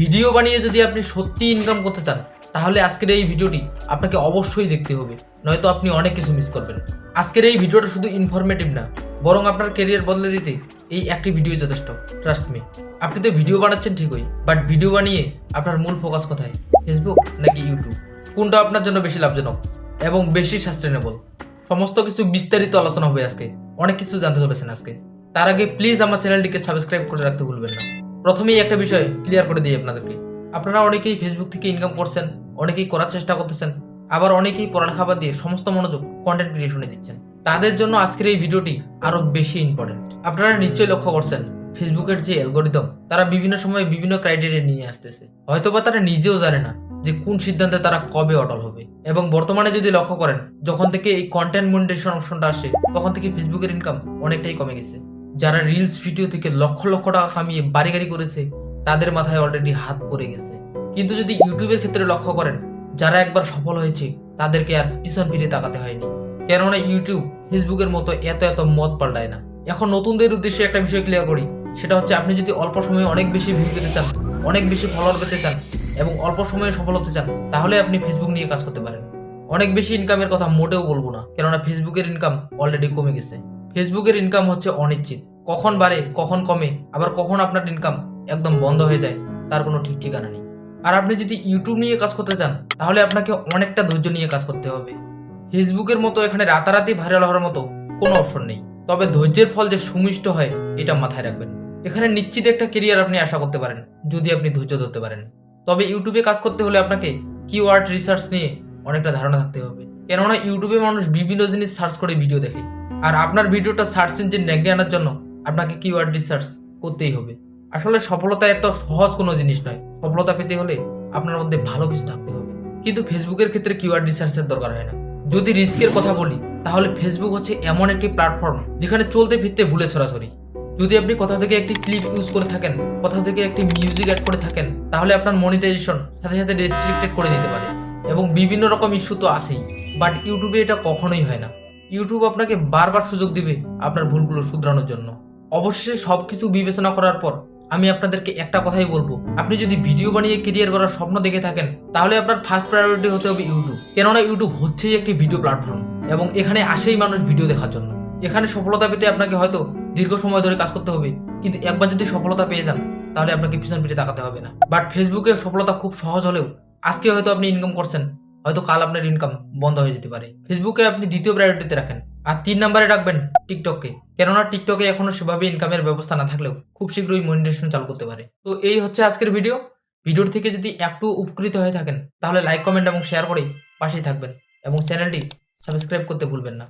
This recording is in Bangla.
ভিডিও বানিয়ে যদি আপনি সত্যি ইনকাম করতে চান, তাহলে আজকের এই ভিডিওটি আপনাকে অবশ্যই দেখতে হবে, নয়তো আপনি অনেক কিছু মিস করবেন। আজকের এই ভিডিওটা শুধু ইনফরমেটিভ না, বরং আপনার কেরিয়ার বদলে দিতে এই একটি ভিডিও যথেষ্ট ট্রাস্ট মি আপনি তো ভিডিও বানাচ্ছেন ঠিকই বাট ভিডিও বানিয়ে আপনার মূল ফোকাস কোথায়? ফেসবুক নাকি ইউটিউব কোনটা আপনার জন্য বেশি লাভজনক এবং বেশি সাস্টেনেবল সমস্ত কিছু বিস্তারিত আলোচনা হবে আজকে, অনেক কিছু জানতে চলেছেন আজকে। তার আগে প্লিজ আমার চ্যানেলটিকে সাবস্ক্রাইব করে রাখতে ভুলবেন না। প্রথমেই একটা বিষয় ক্লিয়ার করে দিই আপনাদেরকে। আপনারা অনেকেই ফেসবুক থেকে ইনকাম করছেন, অনেকেই করার চেষ্টা করতেছেন, আবার অনেকেই পড়ালেখা দিয়ে সমস্ত মনোযোগ কন্টেন্ট ক্রিয়েশনে দিচ্ছেন। তাদের জন্য আজকের এই ভিডিওটি আরও বেশি ইম্পর্টেন্ট আপনারা নিশ্চয়ই লক্ষ্য করছেন ফেসবুকের যে অ্যালগোরিদম তারা বিভিন্ন সময় বিভিন্ন ক্রাইটেরিয়া নিয়ে আসতেছে। হয়তোবা তারা নিজেও জানে না যে কোন সিদ্ধান্তে তারা কবে অটল হবে। এবং বর্তমানে যদি লক্ষ্য করেন, যখন থেকে এই কন্টেন্ট মনিটাইজেশন অপশনটা আসে, তখন থেকে ফেসবুকের ইনকাম অনেকটাই কমে গেছে। যারা রিলস ভিডিও থেকে লক্ষ লক্ষ টাকা কামিয়ে বাড়ি গাড়ি করেছে, তাদের মাথায় অলরেডি হাত পড়ে গেছে। কিন্তু যদি ইউটিউবের ক্ষেত্রে লক্ষ্য করেন, যারা একবার সফল হয়েছে, তাদেরকে আর পিছন ফিরে তাকাতে হয়নি। কেননা ইউটিউব ফেসবুকের মতো এত এত মত পাল্টায় না। এখন নতুনদের উদ্দেশ্যে একটা বিষয় ক্লিয়ার করি, সেটা হচ্ছে আপনি যদি অল্প সময়ে অনেক বেশি ভিউ পেতে চান, অনেক বেশি ফলোয়ার পেতে চান, এবং অল্প সময়ে সফল হতে চান, তাহলে আপনি ফেসবুক নিয়ে কাজ করতে পারেন। অনেক বেশি ইনকামের কথা মোটেও বলব না, কেননা ফেসবুকের ইনকাম অলরেডি কমে গেছে। ফেসবুকের ইনকাম হচ্ছে অনিশ্চিত। কখন বাড়ে, কখন কমে, আবার কখন আপনার ইনকাম একদম বন্ধ হয়ে যায়, তার কোনো ঠিক ঠিকানা নেই। আর আপনি যদি ইউটিউব নিয়ে কাজ করতে চান, তাহলে আপনাকে অনেকটা ধৈর্য নিয়ে কাজ করতে হবে। ফেসবুকের মতো এখানে রাতারাতি ভাইরাল হওয়ার মতো কোনো অপশন নেই। তবে ধৈর্যের ফল যে সুমিষ্ট হয়, এটা মাথায় রাখবেন। এখানে নিশ্চিত একটা কেরিয়ার আপনি আশা করতে পারেন, যদি আপনি ধৈর্য ধরতে পারেন। তবে ইউটিউবে কাজ করতে হলে আপনাকে কিওয়ার্ড রিসার্চ নিয়ে অনেকটা ধারণা থাকতে হবে। কেননা ইউটিউবে মানুষ বিভিন্ন জিনিস সার্চ করে ভিডিও দেখে। আর আপনার ভিডিওটা সার্চ ইঞ্জিন র্যাঙ্কে আনার জন্য আপনাকে কিওয়ার্ড রিসার্চ করতেই হবে। আসলে সফলতা এত সহজ কোনো জিনিস নয়। সফলতা পেতে হলে আপনার মধ্যে ভালো কিছু থাকতে হবে। কিন্তু ফেসবুকের ক্ষেত্রে কিওয়ার্ড রিসার্চের দরকার হয় না। যদি রিস্কের কথা বলি, তাহলে ফেসবুক হচ্ছে এমন একটি প্ল্যাটফর্ম যেখানে চলতে ফিরতে ভুলে ছড়াছড়ি যদি আপনি কথা থেকে একটি ক্লিপ ইউজ করে থাকেন, কথা থেকে একটি মিউজিক অ্যাড করে থাকেন, তাহলে আপনার মনিটাইজেশন সাথে সাথে রেস্ট্রিক্টেড করে দিতে পারে। এবং বিভিন্ন রকম ইস্যু তো আসেই বাট ইউটিউবে এটা কখনোই হয় না। ইউটিউব আপনাকে বারবার সুযোগ দিবে আপনার ভুলগুলো শুধরানোর জন্য। অবশেষে সব কিছু বিবেচনা করার পর আমি আপনাদেরকে একটা কথাই বলব। আপনি যদি ভিডিও বানিয়ে কেরিয়ার করার স্বপ্ন দেখে থাকেন, তাহলে আপনার ফার্স্ট প্রায়োরিটি হতে হবে ইউটিউব কেননা ইউটিউব হচ্ছেই একটি ভিডিও প্ল্যাটফর্ম এবং এখানে আসেই মানুষ ভিডিও দেখার জন্য। এখানে সফলতা পেতে আপনাকে হয়তো দীর্ঘ সময় ধরে কাজ করতে হবে, কিন্তু একবার যদি সফলতা পেয়ে যান, তাহলে আপনাকে পিছন ফিরে তাকাতে হবে না। বাট ফেসবুকে সফলতা খুব সহজ হলেও আজকে হয়তো আপনি ইনকাম করছেন, হয়তো কাল আপনার ইনকাম বন্ধ হয়ে যেতে পারে। ফেসবুকে আপনি দ্বিতীয় প্রায়োরিটিতে রাখেন। আর তিন নম্বরে রাখবেন টিকটককে। কেননা টিকটকে এখনও সেভাবে ইনকামের ব্যবস্থা না থাকলেও খুব শীঘ্রই মনিটেশন চালু করতে পারে। তো এই হচ্ছে আজকের ভিডিও ভিডিওর থেকে যদি একটু উপকৃত হয়ে থাকেন, তাহলে লাইক কমেন্ট এবং শেয়ার করে পাশেই থাকবেন এবং চ্যানেলটি সাবস্ক্রাইব করতে ভুলবেন না।